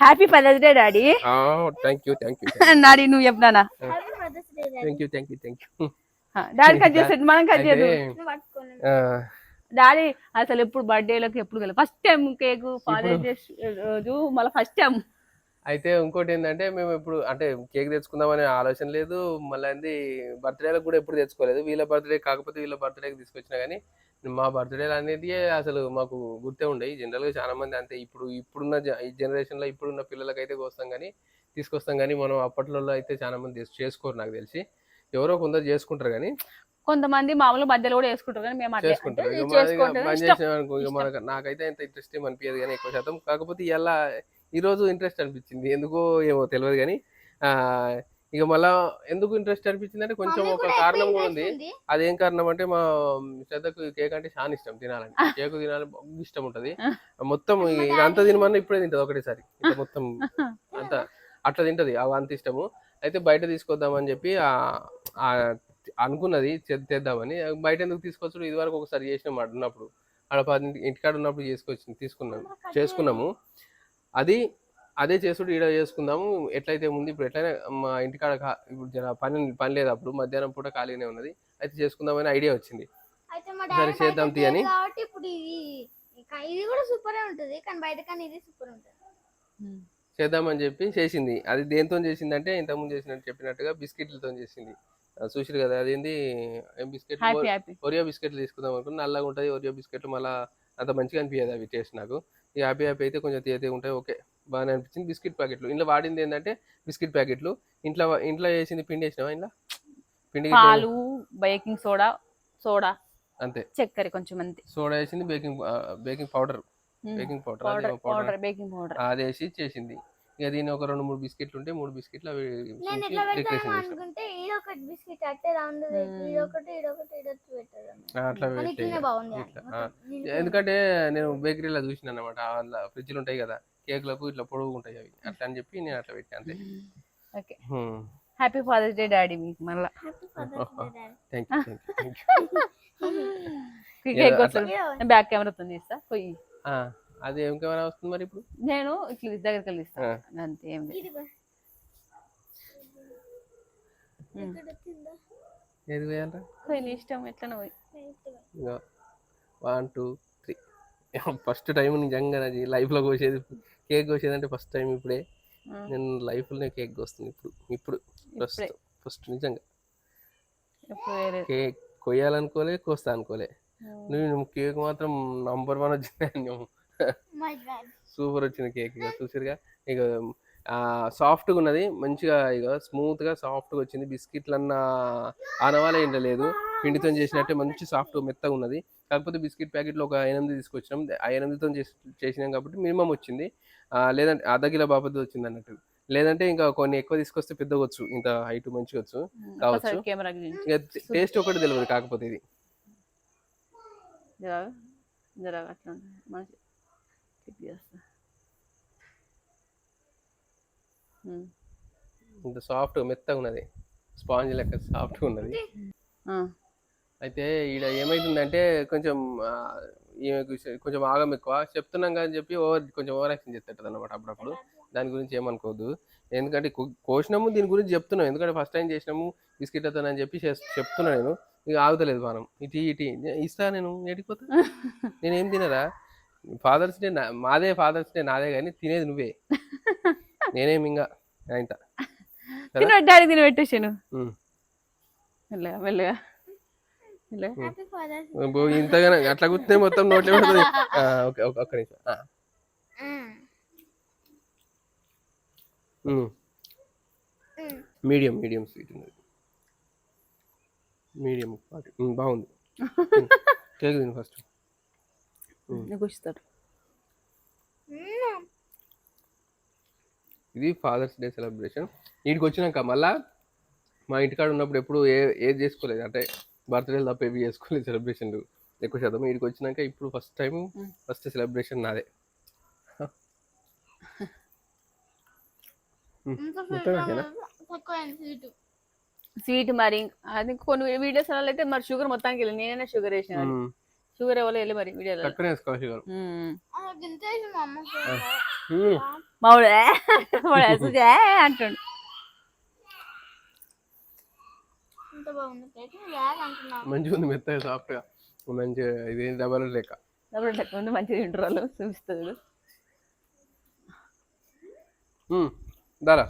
Happy father's day daddy thank you thank you daddy నువ్వు చెప్పినానా day thank you thank you thank you daddy cut చేస్తాడు మనం cut ఆ, daddy అసలు ఎప్పుడు బర్త్డేలకు ఎప్పుడు వెళ్ళి first time cake father's day రోజు మళ్ళీ ఫస్ట్ టైం అయితే ఇంకోటి ఏంటంటే మేము ఇప్పుడు అంటే కేక్ తెచ్చుకుందామనే ఆలోచన లేదు. మళ్ళీ బర్త్డేలకు కూడా ఎప్పుడు తెచ్చుకోలేదు. వీళ్ళ బర్త్డే కాకపోతే వీళ్ళ బర్త్డేకి తీసుకొచ్చినా కానీ మా బర్త్డే అనేది అసలు మాకు గుర్తే ఉండవు. జనరల్గా చాలా మంది అంతే ఇప్పుడు ఇప్పుడున్న జనరేషన్లో ఇప్పుడున్న పిల్లలకి అయితే వస్తాం కానీ తీసుకొస్తాం కానీ మనం అప్పట్లో అయితే చాలా మంది చేస్- చేసుకోరు నాకు తెలిసి. ఎవరో కొందరు చేసుకుంటారు కానీ కొంతమంది మామూలు మధ్యలో కూడా వేసుకుంటారు కానీ మేము చేసుకుంటాం. మనకు నాకైతే ఎంత ఇంట్రెస్ట్ అనిపించదు కానీ ఎక్కువ శాతం. కాకపోతే ఇలా ఈ రోజు ఇంట్రెస్ట్ అనిపించింది. ఎందుకో ఏమో తెలియదు కానీ ఆ ఇక మళ్ళా ఎందుకు ఇంట్రెస్ట్ అనిపించింది అంటే కొంచెం ఒక కారణం కూడా ఉంది. అదేం కారణం అంటే మా శ్రద్ధకు కేక్ అంటే చాలా ఇష్టం తినాలని. కేక్ తినాలని ఇష్టం ఉంటది. మొత్తం అంత తినమన్నా ఇప్పుడే తింటది ఒకటేసారి. మొత్తం అంత అట్లా తింటది. అవి అంత ఇష్టము. అయితే బయట తీసుకొద్దామని చెప్పి అనుకున్నది తెద్దామని. బయట ఎందుకు తీసుకొచ్చు ఇది వరకు ఒకసారి చేసినాం ఉన్నప్పుడు. ఆడ పది ఇంటికాడ ఉన్నప్పుడు చేసుకొచ్చి తీసుకున్నాం. చేసుకున్నాము. అది అదే చేసుడు ఈడ చేసుకుందాము. ఎట్లయితే ఉంది ఇప్పుడు ఎట్లయినా మా ఇంటికాడ కా- ఇప్పుడు జర పని పని లేదు అప్పుడు మధ్యాహ్నం పూట ఖాళీనే ఉన్నది. అయితే చేసుకుందామని ఐడియా వచ్చింది. అయితే మా సరే చేద్దాం బయట తీ అని. చేయదు కాబట్టి ఇప్పుడు ఇది ఇక ఇది కూడా సూపర్ ఉంటుంది కానీ బయట కానీ ఇది సూపర్ ఉంటుంది. చేద్దామని చెప్పి చేసింది. అది దేంతో చేసింది అంటే ఇంతకుముందు చేసినట్టు చెప్పినట్టుగా బిస్కెట్లతో చేసింది. ఆ, చూసిరు కదా అదేంది? ఏం బిస్కెట్ హ్యాపీ హ్యాపీ. ఒరియో బిస్కెట్లు తీసుకుందాం అనుకున్నా. నల్లగా ఉంటుంది ఒరియో బిస్కెట్లు మళ్ళీ అంత మంచిగా అనిపించదు అవి టేస్ట్ నాకు ఈ హ్యాపీ హ్యాపీ అయితే కొంచెం తీయతే ఉంటాయి ఓకే. బాగానే అనిపించింది. బిస్కెట్ ప్యాకెట్లు. ఇంట్లో వాడింది ఏంటంటే బిస్కెట్ ప్యాకెట్లు. ఇంట్లో ఇంట్లో వేసింది పిండి వేసినావా ఇంట్లో? పిండి పాలు బేకింగ్ సోడా సోడా. అంతే. చక్కెర కొంచెం అంతే. సోడా వేసింది baking baking powder. Baking powder powder baking powder. అది వేసి చేసింది. ఇక దీని ఒక రెండు మూడు బిస్కెట్లు ఉంటే మూడు బిస్కెట్లు అవి డెకరేషన్ అనుకుంటే ఈడొకటి బిస్కెట్ అట్టే రౌండ్ మ్మ్. ఈడొకటి ఈడొకటి ఈడొకటి పెట్టారు. ఆ, అట్లా పెట్టే. ఎందుకంటే నేను బేకరీలో చూసిన అందులో ఫ్రిడ్జ్లు ఉంటాయి కదా. కేకులకు ఇట్లా పొడవు ఉంటాయి అవి. అట్లా అని చెప్పి నేను అట్లా పెట్టాను అంతే. Okay. Happy father's day daddy మీకు మళ్ళా. Happy Father's Day, Dad. Thank you thank you. Back కెమెరాతో తీస్తా పోయి. ఆ, అది ఏం కెమెరా వస్తుంది మరి ఇప్పుడు? నేను ఇట్లా దగ్గరికి వెళ్ళి. అంతే ఏం? ఏది వేయాలరా పోయి నీ ఇష్టం ఎట్లా పోయి. One two three. First time నిజంగా అది లైఫ్లో కోసేది కేక్ కోసేది అంటే ఫస్ట్ టైం ఇప్పుడే. నేను లైఫ్లోనే కేక్ కోస్తుంది ఇప్పుడు. ఇప్పుడు ప్రస్తుతం. ఫస్ట్ నిజంగా. కేక్ కొయ్యాలనుకోలే కోస్తా అనుకోలే. నేను కేక్ మాత్రం నంబర్ వన్ వచ్చింది. సూపర్ వచ్చిన కేక్ ఇక చూసిరుగా ఇక సాఫ్ట్గా ఉన్నది. మంచిగా ఇక స్మూత్గా సాఫ్ట్గా వచ్చింది. బిస్కెట్లు అన్న ఆనవాలే ఏంటో లేదు పిండితో చేసినట్టే మంచి సాఫ్ట్ మెత్తగా ఉన్నది. కాకపోతే బిస్కెట్ ప్యాకెట్లో ఒక ఎనిమిది తీసుకొచ్చినాం. ఆ ఎనిమిదితో చేసి చేసినాం కాబట్టి మినిమం వచ్చింది. లేదంటే అర్ధ కిలో బాపతి వచ్చింది అన్నట్టు. లేదంటే ఇంకా కొన్ని ఎక్కువ తీసుకొస్తే పెద్దగా వచ్చు. ఇంత హైట్ మంచిగా వచ్చు. కావచ్చు. టేస్ట్ ఒకటి తెలియదు కాకపోతే ఇది. ఇంత సాఫ్ట్గా మెత్తగా ఉన్నది. స్పాంజ్ లెక్క సాఫ్ట్గా ఉన్నది. అయితే ఈడ ఏమైతుందంటే కొంచెం ఈమెకు కొంచెం ఆగం ఎక్కువ. చెప్తున్నాం కానీ చెప్పి ఓవర్ కొంచెం ఓవర్ యాక్షన్ చేస్తుంటది అనమాట అప్పుడప్పుడు. దాని గురించి ఏమనుకోవద్దు ఎందుకంటే కోసినాము దీని గురించి చెప్తున్నాం. ఎందుకంటే ఫస్ట్ టైం చేసినాము బిస్కెట్ అని చెప్పి చెప్తున్నా నేను. ఇక ఆగుతలేదు మనం ఇటు ఇటు ఇస్తా నేను ఏడిపోతా నేనేం తినరా? ఫాదర్స్ డే మాదే ఫాదర్స్ డే నాదే కానీ తినేది నువ్వే. నేనేం ఇంకా ఇంత. తిని డాడీ తిని పెట్టేసాను ఉమ్. మెల్లగా మెల్లగా. ఇంతగానే అట్లా కూర్చునే మొత్తం నోట్లో పడుతుంది. ఓకే ఓకే, ఒక్క నిమిషం. మీడియం మీడియం స్వీట్ ఉంది మీడియం బాగుంది. కేక్ తిను ఫస్ట్. ఇస్తాడు. ఇది ఫాదర్స్ డే సెలబ్రేషన్ వీడికి వచ్చినాక మళ్ళా మా ఇంటికాడ ఉన్నప్పుడు ఎప్పుడు ఏ ఏది చేసుకోలేదు. అంటే బర్త్డే తప్ప ఏవి చేసుకోలేదు సెలబ్రేషన్ ఎక్కువ శాతం వీడికి వచ్చినాక ఇప్పుడు ఫస్ట్ టైం ఫస్ట్ సెలబ్రేషన్ నాదే. స్వీట్ మరి. అది కొన్ని వీడియోస్ అయితే మరి షుగర్ మొత్తానికి వెళ్ళి నేనే షుగర్ వేసిన షుగర్ ఎవరు వెళ్ళి మరి వీడియోలో తక్కువనే వేసుకోవాలి షుగర్ ఆ, గింత వేసి మా అమ్మ sweet. మ్మ్. మావుడు "ఏ" వాడు అసలు "ఏ" అంటుండు ఇంత బాగుంది కేక్ యాక్ అంటున్నావు మంచిగా ఉంది మెత్తగా సాఫ్ట్గా మంచిగా ఇది డబల్ లెక్క డబ్బులు లెక్క ఉంది మంచిగా తింటారు వాళ్ళు చూపిస్తుంది. దారా.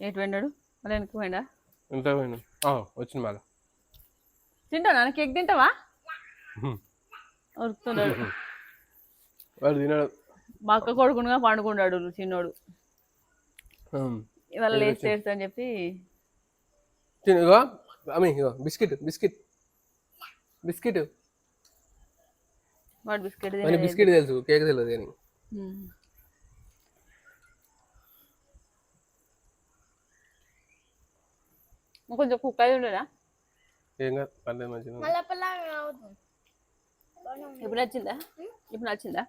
ఎటు పోయినాడు మళ్ళీ వెనక్కి ఎంత పోయినా వచ్చింది మళ్ళా తింటావా? కేక్ తింటావా? మ్మ్. ఉరుకుతున్నాడు. వాడు తినడు. మా అక్క కొడుకునుగా పండుకున్నాడు చిన్నోడు. ఇవాళ లేచి లేచి అని చెప్పి ఇగో ఇగో బిస్కెట్ బిస్కెట్. బిస్కెట్. వాడు బిస్కెట్ అని బిస్కెట్ తెలుసు కేక్ తెలియదు కానీ. కొంచెం కుక్ అయి ఉండేనా ఏం కాదు పర్లేదు ఉంది. ఇప్పుడు నచ్చిందా? ఇప్పుడు నచ్చిందా?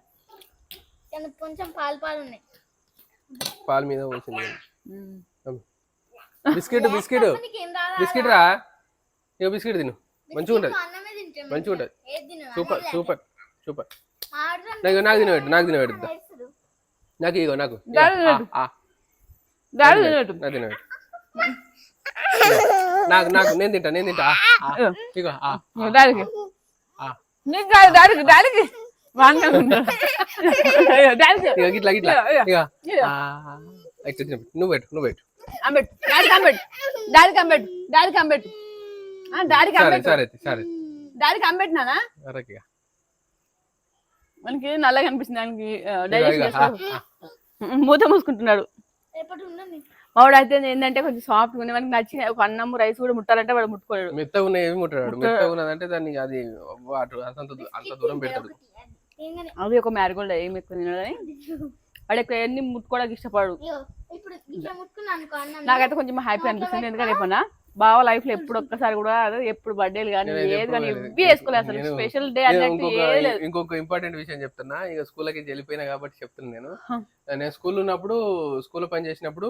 కానీ కొంచెం పాలు పాలు ఉన్నాయి. పాల మీద వచ్చింది బిస్కెట్ బిస్కెట్. నీకేం రాదా బిస్కెట్ రా. ఇగో బిస్కెట్ తిను. మంచిగా ఉంటుంది. అన్నమే తింటాం మంచిగా. ఉంటుంది. ఏది తిను సూపర్ సూపర్ సూపర్. నాకు నాకు తినబెట్టు నాకు తినబెట్టు. నాకు ఇగో నాకు. నాకు తినబెట్టు. నాకు నాకు నేను తింటా నేను తింటా. ఇగో డాడీకి ఆ. నీకు కాదు డాడీకి డాడీకి వాంగా ఇట్లా. నువ్వు పెట్టు నువ్వు పెట్టు. అంబెట్. సరే సరే సరే. డాడీకి అంబెట్ నానా? మనకి నల్లగా అనిపిస్తుంది దానికి డైజెషన్. మూత మూసుకుంటున్నాడు. వాడు అయితే ఏంటంటే కొంచెం సాఫ్ట్ ఉంది మనకి నచ్చిన ఒక అన్నం రైస్ కూడా ముట్టాలంటే వాడు ముట్టుకోలేడు. మెత్తగా ఉన్నాయి ఏమి ముట్టాడు. మెత్తగా ఉన్నదంటే దాన్ని అది అటు అంత అంత దూరం పెడతాడు. అవి ఒక మ్యారిగోల్డ్ ఏమి ఎక్కువ తినడు కానీ వాడు ఎక్కువ ఎన్ని ముట్టుకోవడానికి ఇష్టపడు. అన్నం నాకైతే కొంచెం హ్యాపీ అనిపిస్తుంది. ఎందుకంటే రేపన్నా బావ లైఫ్లో ఎప్పుడు ఒక్కసారి కూడా అదే ఎప్పుడు బర్త్డేలు కానీ ఏది కానీ ఇవి వేసుకోలేదు అసలు. స్పెషల్ డే అన్నట్టు ఇంకొక ఏది లేదు. ఇంకొక ఇంపార్టెంట్ విషయం చెప్తున్నా. ఇక స్కూల్కి వెళ్ళిపోయినా కాబట్టి చెప్తున్నా నేను. నేను స్కూల్ ఉన్నప్పుడు స్కూల్లో పని చేసినప్పుడు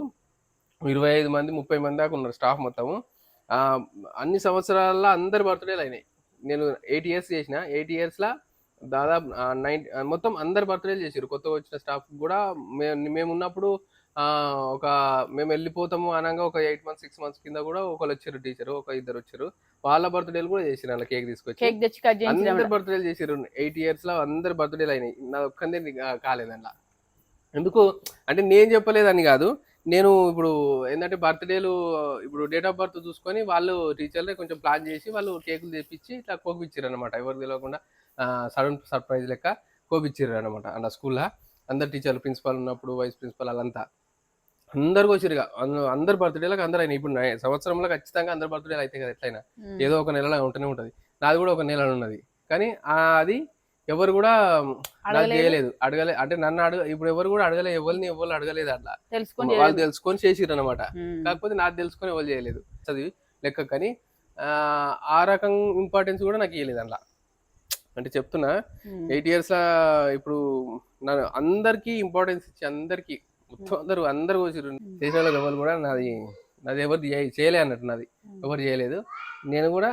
ఇరవై ఐదు మంది ముప్పై మంది దాకా ఉన్నారు స్టాఫ్ మొత్తము. ఆ, అన్ని సంవత్సరాల్లో అందరి బర్త్డేలు అయినాయి. నేను ఎయిట్ ఇయర్స్ చేసిన. ఎయిట్ ఇయర్స్లో దాదాపు నైన్ మొత్తం అందరి బర్త్డేలు చేసారు కొత్తగా వచ్చిన స్టాఫ్ కూడా మేము ఉన్నప్పుడు ఆ, ఒక మేము వెళ్ళిపోతాము అనగా ఒక ఎయిట్ మంత్స్ సిక్స్ మంత్స్ కింద కూడా ఒకళ్ళు వచ్చారు టీచర్ ఒక ఇద్దరు వచ్చారు వాళ్ళ బర్త్డేలు కూడా చేసిరు అలా కేక్ తీసుకొచ్చి. అందరి బర్త్డేలు చేసారు ఎయిట్ ఇయర్స్లో అందరి బర్త్డేలు అయినాయి. నా ఒక్కందే కాలేదు అంటే నేను చెప్పలేదని కాదు. నేను ఇప్పుడు ఏంటంటే బర్త్డేలు ఇప్పుడు డేట్ ఆఫ్ బర్త్ చూసుకొని వాళ్ళు టీచర్లే కొంచెం ప్లాన్ చేసి వాళ్ళు కేకులు తెప్పించి ఇట్లా కోపించారు అనమాట ఎవరు తెలియకుండా సడన్ సర్ప్రైజ్ లెక్క కోపించారు అనమాట అలా స్కూల్లో అందరు టీచర్లు ప్రిన్సిపాల్ ఉన్నప్పుడు వైస్ ప్రిన్సిపాల్ వాళ్ళంతా. అందరికి వచ్చారు ఇక. అంద- అందరి బర్త్డేలకు అందరు అయినాయి. ఇప్పుడు సంవత్సరంలో ఖచ్చితంగా అందరి బర్త్డేలు అయితే కదా ఎట్లయినా. ఏదో ఒక నెలలో ఉంటూనే ఉంటది. నాది కూడా ఒక నెల ఉన్నది. కానీ ఆ అది ఎవరు కూడా నాకు అడగలేదు? చేయలేదు. అడగలే. అంటే నన్ను అడగ ఇప్పుడు ఎవరు కూడా అడగలే. ఎవరిని ఎవరు అడగలేదు అట్లా. తెలుసుకొని వాళ్ళు తెలుసుకొని చేసిర్రు అనమాట. కాకపోతే నాకు తెలుసుకొని ఎవరు చేయలేదు. చదివి లెక్క కానీ ఆ, రకం ఇంపార్టెన్స్ కూడా నాకు ఇవ్వలేదు అట్లా అంటే చెప్తున్నా. ఎయిట్ ఇయర్స్ ఇప్పుడు నన్ను అందరికి ఇంపార్టెన్స్ ఇచ్చి అందరికి మొత్తం అందరూ అందరు వచ్చిర్రు చేసిన వాళ్ళకి ఎవరు కూడా నాది నాది ఎవరు చేయ- చేయలే అన్నట్టు నాది. ఎవరు చేయలేదు. నేను కూడా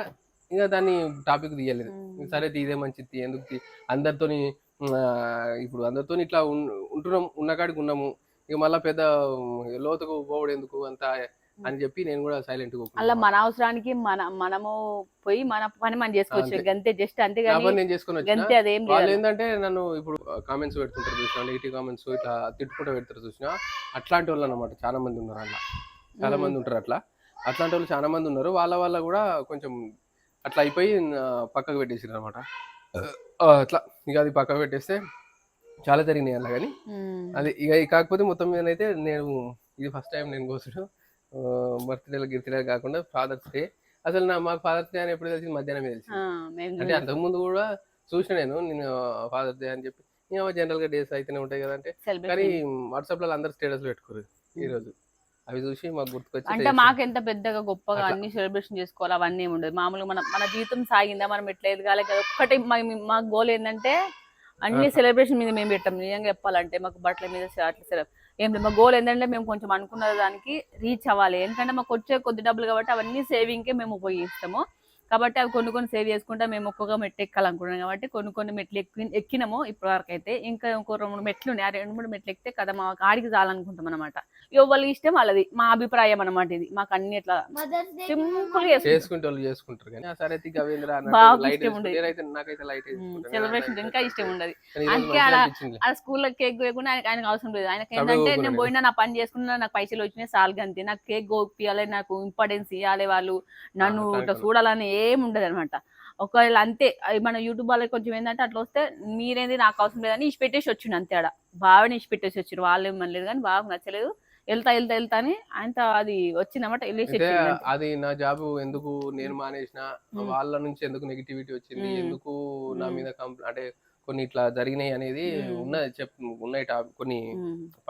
ఇంకా దాన్ని టాపిక్ తీయలేదు. సరే తీదే మంచిది తీ, ఎందుకు తీ? అందరితోని ఇప్పుడు అందరితోని ఇట్లా ఉంటున్నాం ఉన్న కాడికి ఉన్నాము. ఇక మళ్ళీ పెద్ద లోతుకు పోవడం ఎందుకు అంత అని చెప్పి నేను కూడా సైలెంట్ అలా మన అవసరానికి మన మనము పోయి మన పని మనం చేసుకోవచ్చు. అంతే. జస్ట్ అంతేగాని నేను చేసుకొని గంతే అదేం వాళ్ళు ఏంటంటే నన్ను ఇప్పుడు కామెంట్స్ పెడుతుంటారు చూసిన నెగిటివ్ కామెంట్స్ ఇట్లా తిట్టుకుంటూ పెడతారు చూసిన అట్లాంటి వాళ్ళు అనమాట చాలా మంది ఉన్నారు అట్లా. చాలా మంది ఉంటారు అట్లా. అట్లాంటి వాళ్ళు చాలా మంది ఉన్నారు. వాళ్ళ వల్ల కూడా కొంచెం అట్లా అయిపోయి పక్కకు పెట్టేసారు అనమాట అట్లా ఇక అది పక్కకు పెట్టేస్తే చాలా జరిగినాయి అలా కానీ. అది ఇక కాకపోతే మొత్తం మీద అయితే నేను ఇది ఫస్ట్ టైం నేను కోసడం బర్త్డేలు గిర్త్డేలు కాకుండా ఫాదర్స్ డే అసలు నా మాకు ఫాదర్స్ డే అని ఎప్పుడు తెలిసింది? మధ్యాహ్నం మేము అంటే అంతకుముందు కూడా చూసిన నేను నేను ఫాదర్స్ డే అని చెప్పి. జనరల్గా డేస్ అయితేనే ఉంటాయి కదా అంటే. కానీ వాట్సాప్లో అందరు స్టేటస్ పెట్టుకోరు ఈ రోజు. అవి చూసి మాకు గుర్తుకొచ్చి అంటే. మాకు ఎంత పెద్దగా గొప్పగా. అన్ని సెలబ్రేషన్ చేసుకోవాలి అవన్నీ ఏమి ఉండదు మామూలుగా మన మన జీవితం సాగిందా మనం ఎట్లా ఎదగాలి కదా. ఒక్కటే మా- గోల్ ఏంటంటే అన్ని సెలబ్రేషన్ మీద మేము పెట్టాం. నిజంగా చెప్పాలంటే మాకు బట్టల మీద అట్లా ఏం మా గోల్ ఏంటంటే మేము కొంచెం అనుకున్న దానికి రీచ్ అవ్వాలి. ఎందుకంటే మాకు వచ్చే కొద్ది డబ్బులు కాబట్టి అవన్నీ సేవింగ్కే మేము ఉపయోగిస్తాము. కాబట్టి అవి కొన్ని కొన్ని సేవ్ చేసుకుంటా మేము ఒక్కొక్క మెట్లు ఎక్కాలనుకుంటున్నాం కాబట్టి కొన్ని కొన్ని మెట్లు ఎక్కి ఎక్కినాము ఇప్పటి వరకు అయితే ఇంకా ఇంకో రెండు మూడు మెట్లు ఉన్నాయి. ఆ రెండు మూడు మెట్లు ఎక్కితే కదా మా ఆడికి చాలనుకుంటాం అనమాట ఎవరి ఇష్టం వాళ్ళది. మా అభిప్రాయం అనమాట ఇది. మాకు అన్ని ఇట్లా సింపుల్గా చేసుకుంటాం. చేసుకుంటే వాళ్ళు చేసుకుంటారు కానీ. ఆ సరే తిక్క అవేంద్రా బాగా లైట్ ఇష్టం ఉండేది. నేనైతే నాకైతే లైట్ సెలబ్రేషన్ ఇంకా ఇష్టం ఉండదు. అందుకే. ఆ స్కూల్లో కేక్ కోయకుండా ఆయనకి ఆయనకు అవసరం లేదు. ఆయనకి ఏంటంటే. నేను పోయినా నా పని చేసుకున్నా నాకు పైసలు వచ్చినాయి సాల్ గంతి. నాకు కేక్ కోపియాలి నాకు ఇంపార్టెన్స్ ఇవ్వాలి వాళ్ళు. నన్ను ఇట్లా. చూడాలని ఏం ఉండదు అనమాట ఒకవేళ అంతే మన యూట్యూబ్ వాళ్ళకి కొంచెం ఏంటంటే అట్లా వస్తే మీరేంది నాకు అవసరం లేదని ఇచ్చి పెట్టేసి వచ్చిండు అంతే ఆడ బాగానే ఇచ్చి పెట్టేసి వచ్చారు వాళ్ళు ఏం అనలేదు కానీ బాగా నచ్చలేదు వెళ్తా వెళ్తా వెళ్తా అని ఆయన అది వచ్చిందన్నమాట వెళ్ళేసి. అది నా జాబ్ ఎందుకు నేను మానేసిన. వాళ్ళ నుంచి ఎందుకు నెగిటివిటీ వచ్చింది. ఎందుకు నా. మీద కంప్ల అంటే కొన్ని ఇట్లా జరిగినాయి అనేది. ఉన్నది చెప్ ఉన్నాయి కొన్ని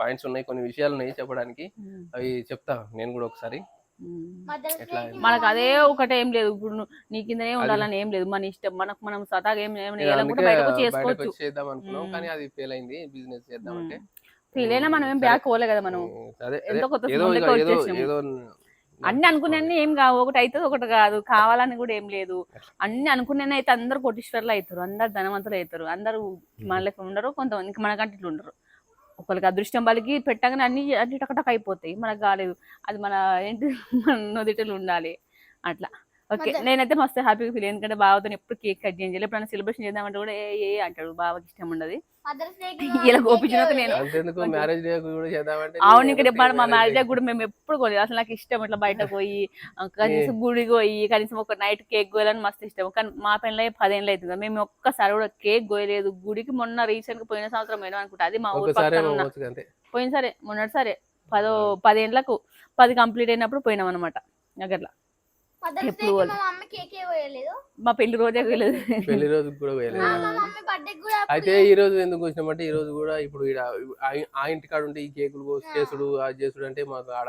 పాయింట్స్ ఉన్నాయి కొన్ని విషయాలు ఉన్నాయి చెప్పడానికి అవి చెప్తా నేను కూడా ఒకసారి మనకు అదే ఒకటే ఏం లేదు. ఇప్పుడు నీ కిందనే ఉండాలని ఏం లేదు. మన ఇష్టం. మనకు మనం సతాగా ఏం బయటకు చేసుకోవచ్చు. వచ్చి చేద్దాం అనుకున్నాం. మ్మ్. కానీ అది ఫెయిల్ అయింది. బిజినెస్ చేద్దామంటే ఫీల్ అయినా మనం ఏం. బ్యాక్ పోలే కదా మనం. ఎంతో కొత్త అన్ని అనుకునే ఏం కావు. ఒకటి అవుతుంది ఒకటి కాదు. కావాలని కూడా ఏం లేదు. అన్ని అనుకునే అయితే అందరు కోటీశ్వర్లు అవుతారు. అందరు ధనవంతులు అవుతారు. అందరూ మన లెక్క ఉండరు. కొంతమంది మనకంటే ఇట్లా ఉండరు. ఒకరికి అదృష్టం వాళ్ళకి పెట్టగానే అన్ని అన్ని టకటక అయిపోతాయి మనకు కాలేదు. అది మన ఏంటి? మన నొదిటలు ఉండాలి. అట్లా. ఓకే నేనైతే మస్తు హ్యాపీగా ఫీల్ ఎందుకంటే బావతో ఎప్పుడు కేక్ కట్ చేయాలి ఎప్పుడైనా సెలబ్రేషన్ చేద్దామంటే కూడా ఏ ఏ అంటాడు. బావకి ఇష్టం ఉండదు. డే ఇలా గోపించినాక నేను అంతెందుకు? మ్యారేజ్ డే కూడా చేద్దామంటే అవును ఇక్కడ ఎప్పుడు మా మ్యారేజ్ day- కూడా మేము ఎప్పుడు కొలేదు అసలు నాకు ఇష్టం ఇట్లా బయట పోయి కనీసం గుడికి పోయి కనీసం ఒక నైట్ కేక్ కోయాలని మస్తు ఇష్టం. కానీ మా పెళ్ళి పదేళ్ళు అవుతుంది మేము ఒక్కసారి కూడా కేక్ కోయలేదు గుడికి మొన్న రీసెంట్గా పోయిన సంవత్సరం పోయినా అనుకుంటా. అది మా ఊరు పక్కన పోయిన సరే మొన్నటి సరే పదో పదేళ్ళకు పది కంప్లీట్ అయినప్పుడు పోయినాం అనమాట డే ఎప్పుడు మా కేక్ పెళ్ళి రోజే పోయలేదు. పెళ్ళి రోజు కూడా పోయలేదు. అయితే ఈ రోజు ఎందుకు వచ్చినామంటే ఈ రోజు కూడా ఇప్పుడు ఆ- ఆ ఇంటి కాడ ఉంటే ఈ కేకులు చేసుడు అది చేసుడు అంటే మాకు ఆడ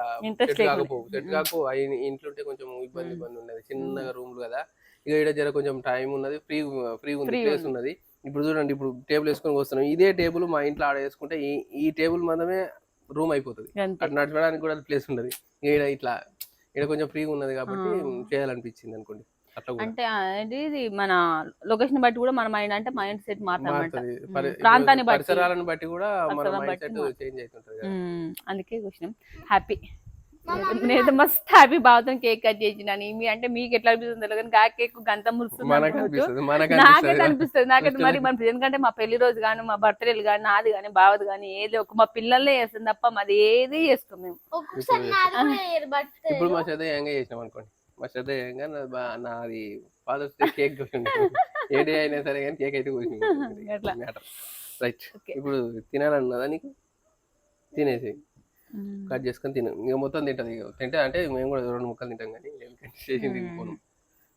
సెట్. కాకపోవు. ఆ ఇన్- ఇంట్లో ఉంటే కొంచెం ఇబ్బంది. ఇబ్బంది ఉన్నది చిన్నగా రూమ్లు కదా. ఇక ఇక్కడ జర కొంచెం టైం ఉన్నది. ఫ్రీ ఫ్రీ ఉంది. ప్లేస్. ఉన్నది. ఇప్పుడు చూడండి ఇప్పుడు టేబుల్ వేసుకొని వస్తున్నాం. ఇదే టేబుల్ మా ఇంట్లో ఆడ వేసుకుంటే ఈ ఈ టేబుల్ మందమే రూమ్ అయిపోతుంది. అటు నడవడానికి కూడా ప్లేస్ ఉన్నది ఈడ ఇట్లా ఇక్కడ కొంచెం ఫ్రీగా ఉన్నది కాబట్టి. చేయాలనిపించింది అనుకోండి అంటే ఇది మన లొకేషన్ బట్టి కూడా మన మైండ్ అంటే మైండ్ సెట్ ఉమ్, ప్రాంతాన్ని బట్టి. పరిసరాలను బట్టి కూడా మన మైండ్ సెట్. చేంజ్ అవుతుంటది. అందుకే వచ్చినాం హ్యాపీ నేనైతే మస్త్ హ్యాపీ బావతో కేక్ కట్ చేసినాను మీ అంటే మీకు ఎట్లా అనిపిస్తుంది తెలియదు కానీ గా కేక్ గంత మురుస్తుంది అనుకోవచ్చు. అనిపిస్తుంది మనకు నాకైతే మరి మన ఎందుకంటే మా పెళ్ళి రోజు కానీ మా బర్త్డేలు కానీ నాది కానీ బావది కానీ ఏది ఒక మా పిల్లలే చేస్తుంది తప్ప మాది ఏది చేసుకోం మేము. ఇప్పుడు మా శ్రద్ధ ఏంగా చేసినాం అనుకోండి. మా శ్రద్ధ ఏంగా నాది ఫాదర్స్ డే కేక్ ఏ డే అయినా సరే కానీ కేక్ అయితే అట్లా. రైట్. ఇప్పుడు తినాలన్నదా నీకు? తినేసి కట్ చేసుకొని తిను. ఇక మొత్తం తింటది తింటే అంటే మేము కూడా రెండు ముక్కలు తింటాం కానీ. తినుకోను.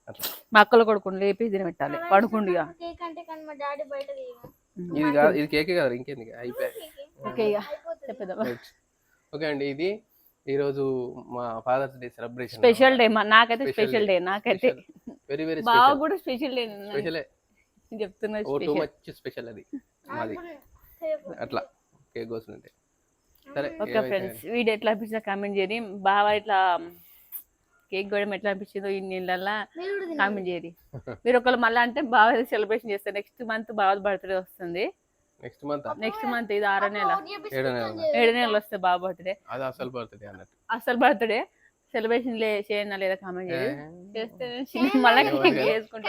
అట్లా. మా అక్కలు కొడుకుని లేపి తినబెట్టాలి. పడుకుండిగా కేక్ అంటే కానీ మా డాడీ బయట తీయము. ఇది కాదు ఇది కేకే కదా ఇంకేంది అయిపోయి. ఓకే అండి ఇది ఈరోజు మా father's day celebration special day మా నాకైతే స్పెషల్ డే నాకైతే. వెరీ వెరీ స్పెషల్ కూడా స్పెషల్ డే స్పెషల్ చెప్తున్నా ఓ టూ స్పెషల్ మచ్ స్పెషల్ అది. మాది. అట్లా. కేక్ కోసుకుంటే సరే ఓకే ఫ్రెండ్స్ వీడియో ఎట్లా అనిపించిందో కామెంట్ చేయండి. బాగా ఇట్లా కేక్ కూడా ఎట్లా అనిపించిందో ఈ నీళ్ళల్లో తినండి. కామెంట్ చేయండి. మీరు ఒకళ్ళు మళ్ళీ అంటే బాగా సెలబ్రేషన్ చేస్తారు నెక్స్ట్ మంత్ బాగా బర్త్డే వస్తుంది. నెక్స్ట్ మంత్ నెక్స్ట్ మంత్ ఇది ఆరో నెల. ఏడో నెలలు వస్తే బాగా బర్త్డే అది అసలు బర్త్డే అన్నట్టు. అసలు బర్త్డే సెలబ్రేషన్ లే చేయనా లేదా కామెంట్ చేయండి. చేస్తే. మళ్ళీ కేక్? చేసుకుంటాం.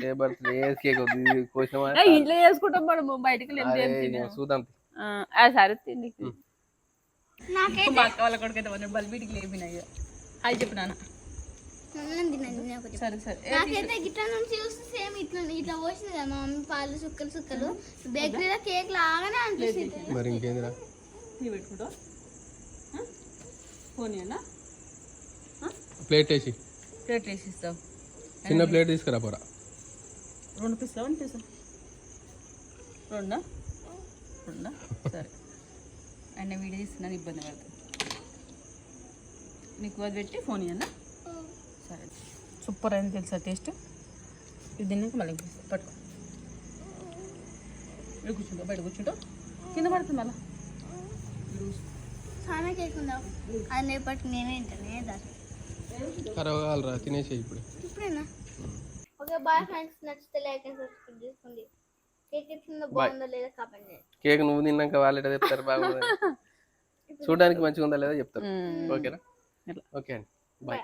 ఏ, బర్త్డే ఏ కేక్ ఇంట్లో చేసుకుంటాం మనం బయటకు. చూద్దాం ఆ, ఆ, సరే తిండి ఉమ్. నాకైతే మా అక్క వాళ్ళ కొడుకైతే వన్ బల్బీటికి లేపినాయి. హాయ్ చెప్పు నాన్న. నేను తినండి నేను ఒకటి. సరే సరే. ఏ, నాకైతే గిట్ల నుంచి చూస్తే సేమ్ ఇట్లా ఇట్లా పోసింది కదా మా మమ్మీ పాలు సుక్కలు సుక్కలు బేకరీలో కేక్ లాగానే అనిపిస్తుంది. మరి ఇంకేందిరా? తీసి పెట్టుకుంటావా ఆ? పోనీ అన్న. ప్లేట్ వేసి. ప్లేట్ వేసి ఇస్తావు చిన్న ప్లేట్ తీసుకురా పోరా. రెండు పిస్తావా పిస్తావు రెండా? రెండా సరే. అండ్ వీడియో తీస్తున్నాను ఇబ్బంది పడుతుంది నీకు అది పెట్టి ఫోన్ ఇవ్వనా సరే. సూపర్ అయింది తెలుసా టేస్ట్? ఇది తిన్నాక మళ్ళీ పట్టుకో. ఇక్కడ కూర్చుంటావు బయట కూర్చుంటావు కింద పడుతుంది మళ్ళీ. చాలా ఉందా అది రేపటి నేనే తింటాను కరవగాలరా తినేసి ఇప్పుడు. ఇప్పుడేనా? ఓకే బాయ్ ఫ్రెండ్స్ నచ్చితే లైక్ అండ్ సబ్స్క్రైబ్ చేసుకోండి. కేక్ నువ్వు తిన్నాక వాళ్ళు ఎట్లా చెప్తారు? బాగుంది చూడడానికి మంచిగా ఉందా లేదా చెప్తారు. ఓకేనా? ఇట్లా. ఓకే అండి. బాయ్